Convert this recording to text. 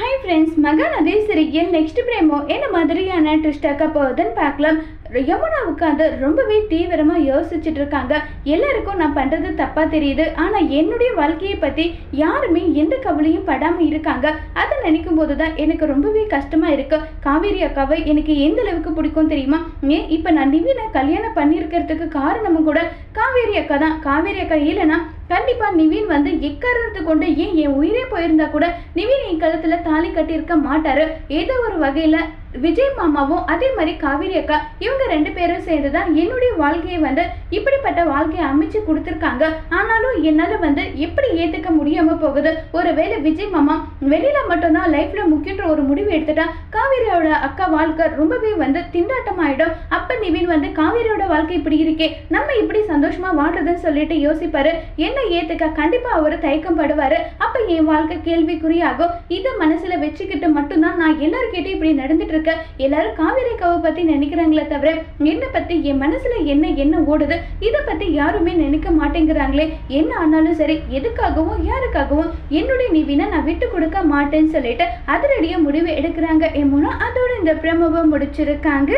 Hi friends Mahanadi சிரியில் next promo என்ன மாதிரியான ட்விஸ்டாக்க போகுதுன்னு பார்க்கலாம். யமுனா உட்காந்து ரொம்பவே தீவிரமாக யோசிச்சுட்டு இருக்காங்க. எல்லாருக்கும் நான் பண்ணுறது தப்பாக தெரியுது. ஆனால் என்னுடைய வாழ்க்கையை பற்றி யாருமே எந்த கவலையும் படாமல் இருக்காங்க. அதை நினைக்கும் போது தான் எனக்கு ரொம்பவே கஷ்டமாக இருக்கு. காவேரி அக்காவை எனக்கு எந்த அளவுக்கு பிடிக்கும் தெரியுமா? ஏன் இப்போ நான் நிவினை கல்யாணம் பண்ணியிருக்கிறதுக்கு காரணமும் கூட காவேரி அக்கா தான். காவேரி அக்கா இல்லைன்னா கண்டிப்பாக நிவின் வந்து எக்காரணத்தை கொண்டு ஏன் என் உயிரே போயிருந்தா கூட நிவின் என் கழுத்தில் தாலி கட்டியிருக்க மாட்டார்? ஏதோ ஒரு வகையில் விஜய் மாமாவும் அதே மாதிரி காவேரி அக்கா இவங்க ரெண்டு பேரும் சேர்ந்து தான் என்னுடைய வாழ்க்கையை வந்து இப்படிப்பட்ட வாழ்க்கையை அமைச்சு கொடுத்துருக்காங்க. ஆனாலும் என்னால் வந்து எப்படி ஏற்றுக்க முடியாமல் போகுது? ஒருவேளை விஜய் மாமா வெளியில் மட்டும்தான் லைஃப்பில் முக்கியன்ற ஒரு முடிவு எடுத்துட்டா காவேரியோட அக்கா வாழ்க்கை ரொம்பவே வந்து திண்டாட்டம் ஆகிடும் அப்போ நிவின் வந்து காவேரியோட வாழ்க்கை இப்படி இருக்கே நம்ம இப்படி சந்தோஷமாக வாழ்றதுன்னு சொல்லிட்டு யோசிப்பார். என்ன ஏற்றுக்க கண்டிப்பாக அவர் தயக்கம் படுவார். அப்போ என் வாழ்க்கை கேள்விக்குறியாகும். இதை மனசில் வச்சுக்கிட்டு மட்டும்தான் நான் எல்லார்கிட்டயும் இப்படி நடந்துட்டு இருக்க எல்லாரும் காவேரி அக்காவை பத்தி நினைக்கிறாங்களே தவிர என்னை பத்தி என் மனசுல என்ன என்ன ஓடுது இதை பத்தி யாருமே நினைக்க மாட்டேங்கிறாங்களே என்ன ஆனாலும் சரி எதுக்காகவும் யாருக்காகவும் என்னுடைய நிவினை நான் விட்டு கொடுக்க மாட்டேன்னு சொல்லிட்டு அதிரடியே முடிவு எடுக்கிறாங்க. எம்முனா அதோட இந்த பிரமவை முடிச்சிருக்காங்க.